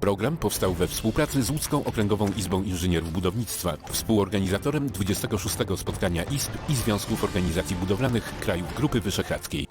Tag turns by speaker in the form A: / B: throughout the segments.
A: Program powstał we współpracy z Łódzką Okręgową Izbą Inżynierów Budownictwa, współorganizatorem 26. spotkania IZB i Związków Organizacji Budowlanych Krajów Grupy Wyszehradzkiej.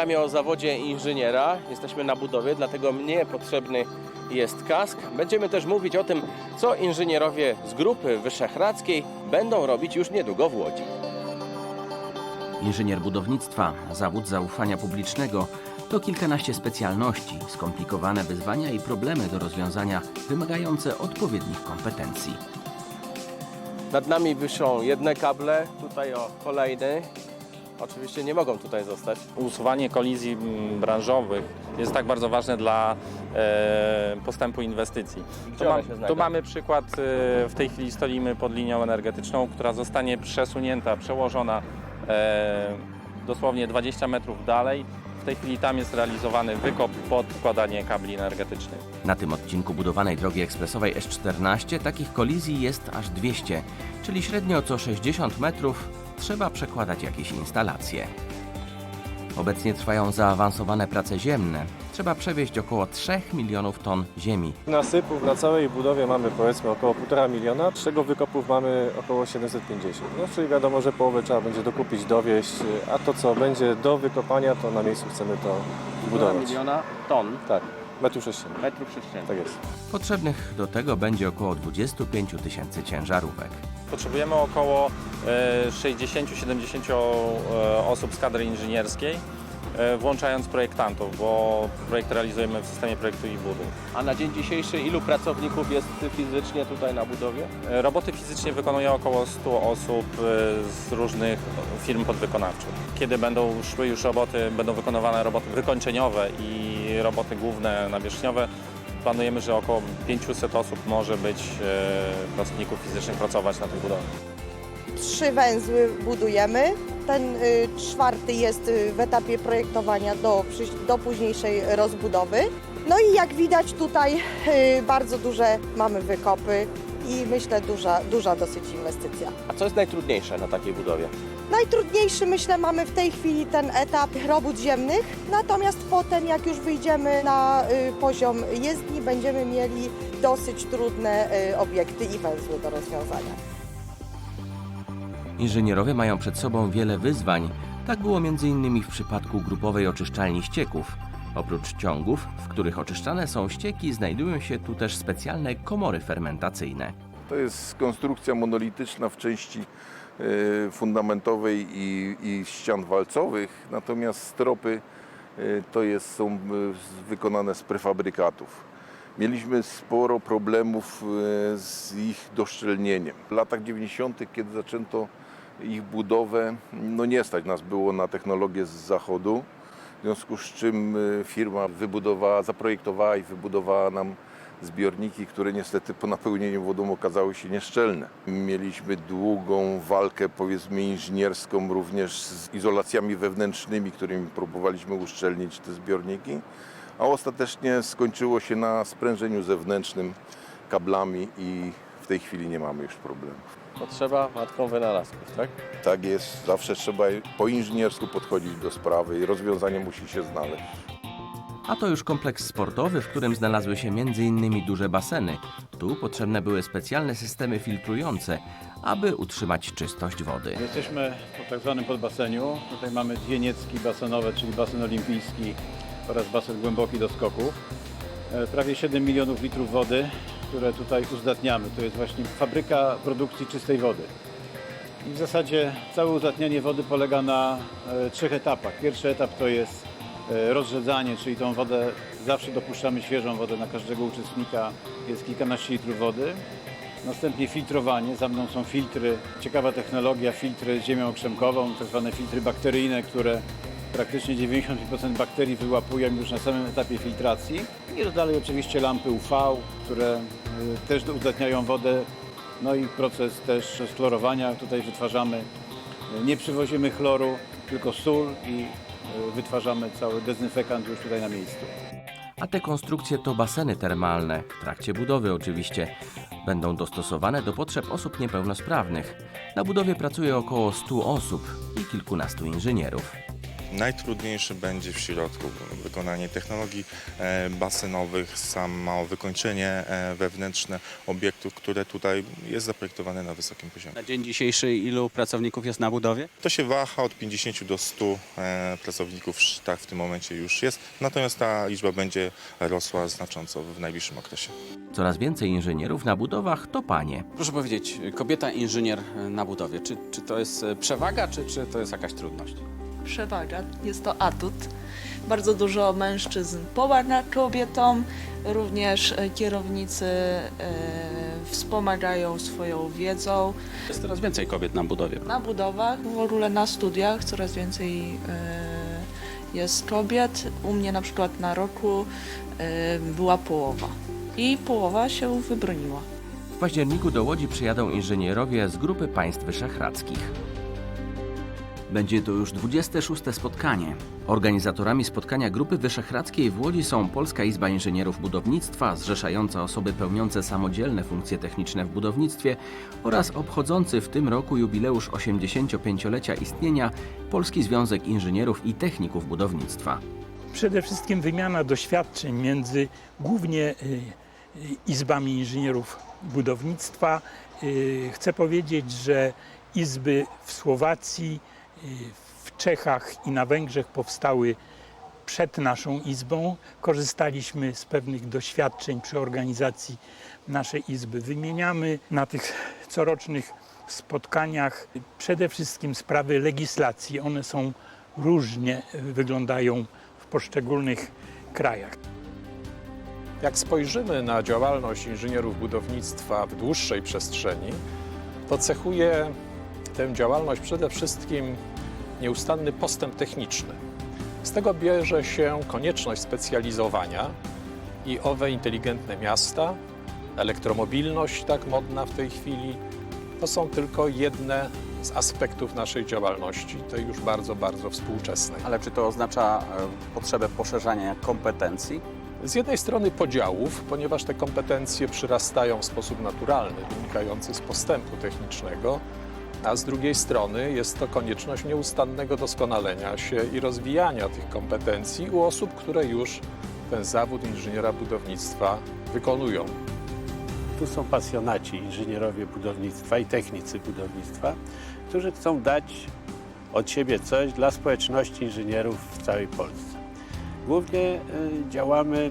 B: Programie o zawodzie inżyniera jesteśmy na budowie, dlatego mnie potrzebny jest kask. Będziemy też mówić o tym, co inżynierowie z Grupy Wyszehradzkiej będą robić już niedługo w Łodzi.
C: Inżynier budownictwa, zawód zaufania publicznego to kilkanaście specjalności, skomplikowane wyzwania i problemy do rozwiązania wymagające odpowiednich kompetencji.
B: Nad nami wyszą jedne kable, tutaj o kolejny. Oczywiście nie mogą tutaj zostać.
D: usuwanie kolizji mm, branżowych jest tak bardzo ważne dla e, postępu inwestycji. Tu, tu mamy przykład, e, w tej chwili stoimy pod linią energetyczną, która zostanie przesunięta, przełożona e, dosłownie 20 metrów dalej. W tej chwili tam jest realizowany wykop pod wkładanie kabli energetycznych.
C: Na tym odcinku budowanej drogi ekspresowej S14 takich kolizji jest aż 200, czyli średnio co 60 metrów trzeba przekładać jakieś instalacje. Obecnie trwają zaawansowane prace ziemne. Trzeba przewieźć około 3 milionów ton ziemi.
E: Nasypów na całej budowie mamy powiedzmy około 1,5 miliona, z czego wykopów mamy około 750. No, czyli wiadomo, że połowę trzeba będzie dokupić, dowieść, a to co będzie do wykopania, to na miejscu chcemy to budować.
B: miliona ton
E: Tak, metrów sześciennych.
B: metrów sześciennych.
E: Tak jest.
C: Potrzebnych do tego będzie około 25 tysięcy ciężarówek.
D: Potrzebujemy około e, 60-70 e, osób z kadry inżynierskiej, e, włączając projektantów, bo projekt realizujemy w systemie projektu i budu.
B: A na dzień dzisiejszy ilu pracowników jest fizycznie tutaj na budowie?
D: E, Roboty fizycznie wykonuje około 100 osób e, z różnych firm podwykonawczych. Kiedy będą szły już roboty, będą wykonywane roboty wykończeniowe i roboty główne nawierzchniowe, planujemy, że około 500 osób może być e, pracowników fizycznych pracować na tych budowach.
F: Trzy węzły budujemy. Ten y, czwarty jest y, w etapie projektowania do, do późniejszej rozbudowy. No i jak widać tutaj y, bardzo duże mamy wykopy i myślę duża, duża dosyć inwestycja.
B: A co jest najtrudniejsze na takiej budowie?
F: Najtrudniejszy myślę mamy w tej chwili ten etap robót ziemnych, natomiast potem jak już wyjdziemy na y, poziom jezdni będziemy mieli dosyć trudne y, obiekty i węzły do rozwiązania.
C: Inżynierowie mają przed sobą wiele wyzwań. Tak było m.in. w przypadku grupowej oczyszczalni ścieków. Oprócz ciągów, w których oczyszczane są ścieki, znajdują się tu też specjalne komory fermentacyjne.
G: To jest konstrukcja monolityczna w części fundamentowej i, i ścian walcowych, natomiast stropy e, to jest, są z- wykonane z prefabrykatów. Mieliśmy sporo problemów z ich doszczelnieniem. W latach 90., kiedy zaczęto ich budowę, no nie stać nas było na technologię z zachodu, w związku z czym firma wybudowała, zaprojektowała i wybudowała nam zbiorniki, które niestety po napełnieniu wodą okazały się nieszczelne. Mieliśmy długą walkę, powiedzmy, inżynierską również z izolacjami wewnętrznymi, którymi próbowaliśmy uszczelnić te zbiorniki, a ostatecznie skończyło się na sprężeniu zewnętrznym kablami i w tej chwili nie mamy już problemów.
B: To trzeba matką wynalazków, tak?
G: Tak jest, zawsze trzeba po inżyniersku podchodzić do sprawy i rozwiązanie musi się znaleźć.
C: A to już kompleks sportowy, w którym znalazły się m.in. duże baseny. Tu potrzebne były specjalne systemy filtrujące, aby utrzymać czystość wody.
H: Jesteśmy po tak zwanym podbaseniu. Tutaj mamy dwie niecki basenowe, czyli basen olimpijski oraz basen głęboki do skoków. E, Prawie 7 milionów litrów wody, które tutaj uzdatniamy. To jest właśnie fabryka produkcji czystej wody. I w zasadzie całe uzdatnianie wody polega na e, trzech etapach. Pierwszy etap to jest rozrzedzanie, czyli tą wodę zawsze dopuszczamy świeżą wodę na każdego uczestnika. Jest kilkanaście litrów wody. Następnie filtrowanie, za mną są filtry, ciekawa technologia, filtry z ziemią okrzemkową, tak zwane filtry bakteryjne, które praktycznie 90% bakterii wyłapują już na samym etapie filtracji. I dalej oczywiście lampy UV, które y, też uzdatniają wodę. No i proces też sklorowania tutaj wytwarzamy. Y, Nie przywozimy chloru, tylko sól i wytwarzamy cały dezynfekant już tutaj na miejscu.
C: A te konstrukcje to baseny termalne, w trakcie budowy oczywiście. Będą dostosowane do potrzeb osób niepełnosprawnych. Na budowie pracuje około 100 osób i kilkunastu inżynierów.
I: Najtrudniejsze będzie w środku wykonanie technologii e, basenowych, samo wykończenie e, wewnętrzne obiektów, które tutaj jest zaprojektowane na wysokim poziomie.
J: Na dzień dzisiejszy ilu pracowników jest na budowie?
I: To się waha od 50 do 100 e, pracowników, tak w tym momencie już jest, natomiast ta liczba będzie rosła znacząco w najbliższym okresie.
C: Coraz więcej inżynierów na budowach to panie.
J: Proszę powiedzieć, kobieta inżynier na budowie, czy, czy to jest przewaga, czy, czy to jest jakaś trudność?
K: Przewaga, jest to atut. Bardzo dużo mężczyzn pomaga kobietom, również e, kierownicy e, wspomagają swoją wiedzą.
J: Jest coraz więcej kobiet na budowie.
K: Na budowach, w ogóle na studiach coraz więcej e, jest kobiet. U mnie na przykład na roku była połowa i połowa się wybroniła.
C: W październiku do Łodzi przyjadą inżynierowie z grupy państw wyszehradzkich. Będzie to już 26. spotkanie. Organizatorami spotkania Grupy Wyszehradzkiej w Łodzi są Polska Izba Inżynierów Budownictwa, zrzeszająca osoby pełniące samodzielne funkcje techniczne w budownictwie oraz obchodzący w tym roku jubileusz 85-lecia istnienia Polski Związek Inżynierów i Techników Budownictwa.
G: Przede wszystkim wymiana doświadczeń między głównie y, y, izbami inżynierów budownictwa. Y, Chcę powiedzieć, że izby w Słowacji, w Czechach i na Węgrzech powstały przed naszą izbą. Korzystaliśmy z pewnych doświadczeń przy organizacji naszej izby. Wymieniamy na tych corocznych spotkaniach przede wszystkim sprawy legislacji. One są różnie wyglądają w poszczególnych krajach.
L: Jak spojrzymy na działalność inżynierów budownictwa w dłuższej przestrzeni, to cechuje tę działalność przede wszystkim nieustanny postęp techniczny. Z tego bierze się konieczność specjalizowania i owe inteligentne miasta, elektromobilność tak modna w tej chwili, to są tylko jedne z aspektów naszej działalności, tej już bardzo, bardzo współczesnej.
J: Ale czy to oznacza e, potrzebę poszerzania kompetencji?
L: Z jednej strony podziałów, ponieważ te kompetencje przyrastają w sposób naturalny, wynikający z postępu technicznego, a z drugiej strony jest to konieczność nieustannego doskonalenia się i rozwijania tych kompetencji u osób, które już ten zawód inżyniera budownictwa wykonują.
M: Tu są pasjonaci, inżynierowie budownictwa i technicy budownictwa, którzy chcą dać od siebie coś dla społeczności inżynierów w całej Polsce. Głównie y, działamy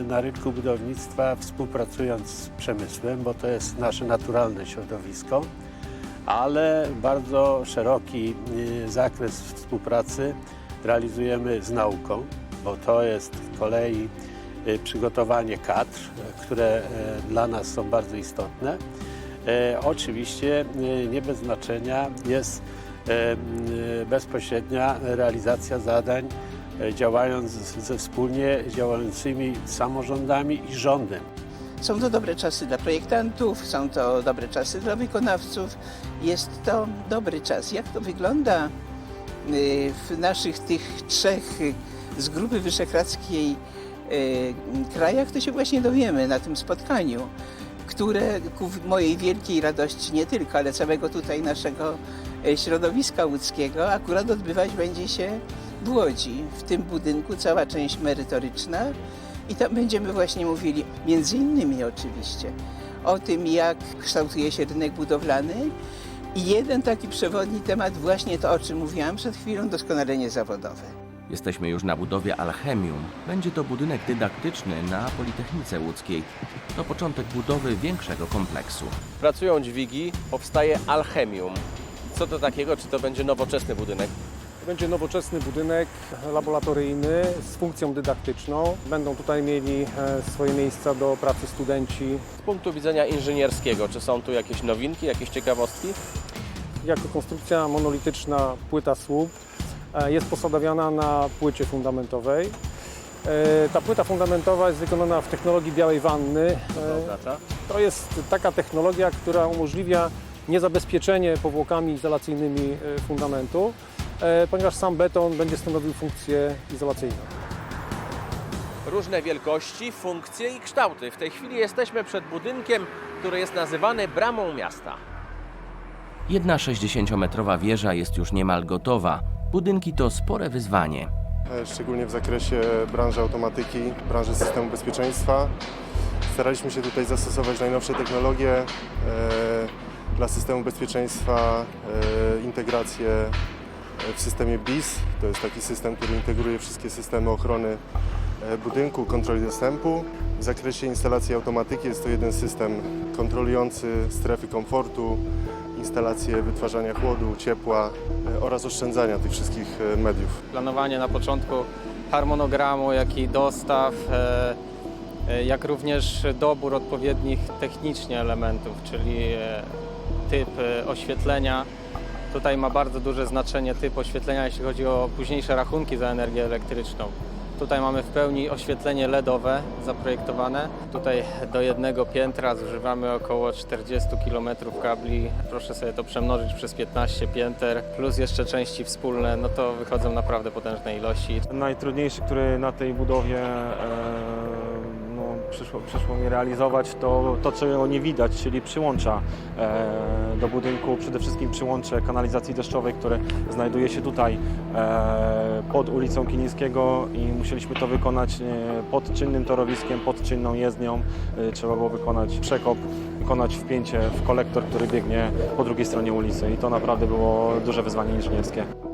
M: y, na rynku budownictwa współpracując z przemysłem, bo to jest nasze naturalne środowisko, ale bardzo szeroki y, zakres współpracy realizujemy z nauką, bo to jest z kolei y, przygotowanie kadr, które y, dla nas są bardzo istotne. Oczywiście nie bez znaczenia jest bezpośrednia realizacja zadań działając ze wspólnie działającymi samorządami i rządem.
N: Są to dobre czasy dla projektantów, są to dobre czasy dla wykonawców. Jest to dobry czas. Jak to wygląda y, w naszych tych trzech z Grupy Wyszehradzkiej y, krajach, to się właśnie dowiemy na tym spotkaniu, które ku mojej wielkiej radości nie tylko, ale całego tutaj naszego y, środowiska łódzkiego akurat odbywać będzie się w Łodzi, w tym budynku, cała część merytoryczna. I tam będziemy właśnie mówili, między innymi oczywiście, o tym, jak kształtuje się rynek budowlany. I jeden taki przewodni temat, właśnie to, o czym mówiłam przed chwilą, doskonalenie zawodowe.
C: Jesteśmy już na budowie Alchemium. Będzie to budynek dydaktyczny na Politechnice Łódzkiej. To początek budowy większego kompleksu.
B: Pracują dźwigi, powstaje alchemium. Co to takiego? Czy to będzie nowoczesny budynek?
O: Będzie nowoczesny budynek laboratoryjny z funkcją dydaktyczną. Będą tutaj mieli e, swoje miejsca do pracy studenci.
B: Z punktu widzenia inżynierskiego, czy są tu jakieś nowinki, jakieś ciekawostki?
O: Jako konstrukcja monolityczna płyta słup e, jest posadowiona na płycie fundamentowej. E, Ta płyta fundamentowa jest wykonana w technologii białej wanny. E, To jest taka technologia, która umożliwia niezabezpieczenie powłokami izolacyjnymi fundamentu, ponieważ sam beton będzie stanowił funkcję izolacyjną.
B: Różne wielkości, funkcje i kształty. W tej chwili jesteśmy przed budynkiem, który jest nazywany Bramą Miasta.
C: Jedna 60-metrowa wieża jest już niemal gotowa. Budynki to spore wyzwanie.
P: e, szczególnie w zakresie branży automatyki, branży systemu bezpieczeństwa. Staraliśmy się tutaj zastosować najnowsze technologie e, dla systemu bezpieczeństwa, e, integrację e, w systemie BIS. To jest taki system, który integruje wszystkie systemy ochrony e, budynku, kontroli dostępu. W zakresie instalacji automatyki jest to jeden system kontrolujący strefy komfortu, instalacje wytwarzania chłodu, ciepła e, oraz oszczędzania tych wszystkich e, mediów.
O: planowanie na początku harmonogramu, jak i dostaw, jak również dobór odpowiednich technicznie elementów, czyli typ oświetlenia. Tutaj ma bardzo duże znaczenie typ oświetlenia, jeśli chodzi o późniejsze rachunki za energię elektryczną. Tutaj mamy w pełni oświetlenie LEDowe zaprojektowane. Tutaj do jednego piętra zużywamy około 40 km kabli. Proszę sobie to przemnożyć przez 15 pięter, plus jeszcze części wspólne, no to wychodzą naprawdę potężne ilości.
Q: Najtrudniejszy, który na tej budowie e, przyszło, przyszło mi realizować, to to, czego nie widać, czyli przyłącza e, do budynku, przede wszystkim przyłącze kanalizacji deszczowej, które znajduje się tutaj e, pod ulicą Kilińskiego i musieliśmy to wykonać e, pod czynnym torowiskiem, pod czynną jezdnią. E, trzeba było wykonać przekop, wykonać wpięcie w kolektor, który biegnie po drugiej stronie ulicy i to naprawdę było duże wyzwanie inżynierskie.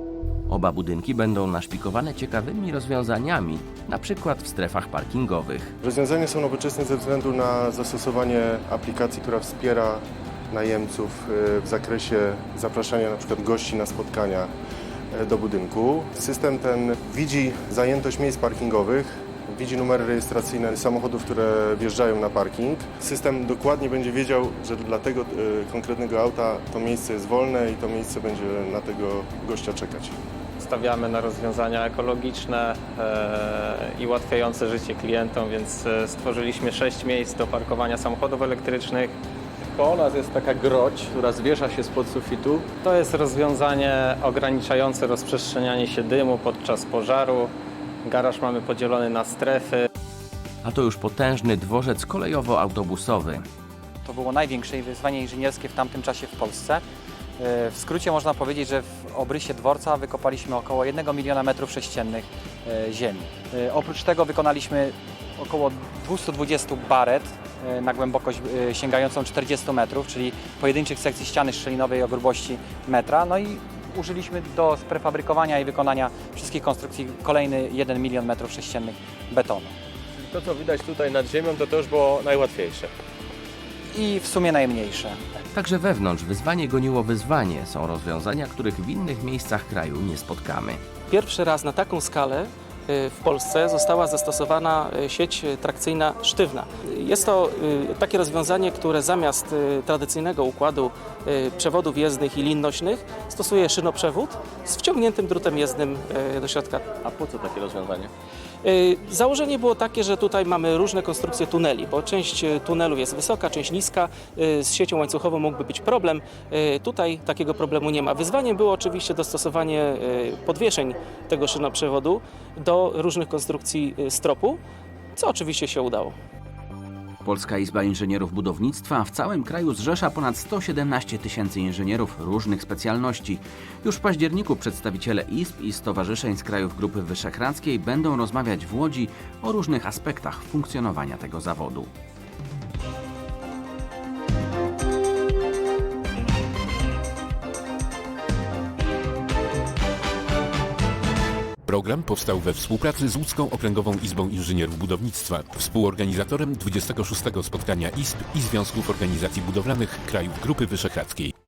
C: Oba budynki będą naszpikowane ciekawymi rozwiązaniami, na przykład w strefach parkingowych.
P: Rozwiązania są nowoczesne ze względu na zastosowanie aplikacji, która wspiera najemców e, w zakresie zapraszania na przykład gości na spotkania e, do budynku. System ten widzi zajętość miejsc parkingowych, widzi numery rejestracyjne samochodów, które wjeżdżają na parking. System dokładnie będzie wiedział, że dla tego e, konkretnego auta to miejsce jest wolne i to miejsce będzie na tego gościa czekać.
O: Stawiamy na rozwiązania ekologiczne e, i ułatwiające życie klientom, więc e, stworzyliśmy sześć miejsc do parkowania samochodów elektrycznych. Koło nas jest taka groć, która zwiesza się spod sufitu. To jest rozwiązanie ograniczające rozprzestrzenianie się dymu podczas pożaru. Garaż mamy podzielony na strefy.
C: A to już potężny dworzec kolejowo-autobusowy.
R: To było największe wyzwanie inżynierskie w tamtym czasie w Polsce. E, W skrócie można powiedzieć, że w obrysie dworca wykopaliśmy około 1 miliona metrów sześciennych e, ziemi. E, Oprócz tego wykonaliśmy około 220 baret na głębokość sięgającą 40 metrów, czyli pojedynczych sekcji ściany szczelinowej o grubości metra. No i użyliśmy do prefabrykowania i wykonania wszystkich konstrukcji kolejny 1 milion metrów sześciennych betonu.
B: To, co widać tutaj nad ziemią, to to już było najłatwiejsze.
R: I w sumie najmniejsze.
C: Także wewnątrz wyzwanie goniło wyzwanie. Są rozwiązania, których w innych miejscach kraju nie spotkamy.
S: Pierwszy raz na taką skalę y, w Polsce została zastosowana y, sieć trakcyjna sztywna. Jest to y, takie rozwiązanie, które zamiast tradycyjnego układu przewodów jezdnych i lin nośnych stosuje szynoprzewód z wciągniętym drutem jezdnym do środka.
B: A po co takie rozwiązanie?
S: Y, Założenie było takie, że tutaj mamy różne konstrukcje tuneli, bo część y, tunelu jest wysoka, część niska. Y, Z siecią łańcuchową mógłby być problem. Tutaj takiego problemu nie ma. Wyzwaniem było oczywiście dostosowanie podwieszeń tego szynoprzewodu do różnych konstrukcji stropu, co oczywiście się udało.
J: Polska Izba Inżynierów Budownictwa w całym kraju zrzesza ponad 117 tysięcy inżynierów różnych specjalności. Już w październiku przedstawiciele izb i stowarzyszeń z krajów Grupy Wyszehradzkiej będą rozmawiać w Łodzi o różnych aspektach funkcjonowania tego zawodu.
A: Program powstał we współpracy z Łódzką Okręgową Izbą Inżynierów Budownictwa, współorganizatorem 26. spotkania ISB i Związków Organizacji Budowlanych Krajów Grupy Wyszehradzkiej.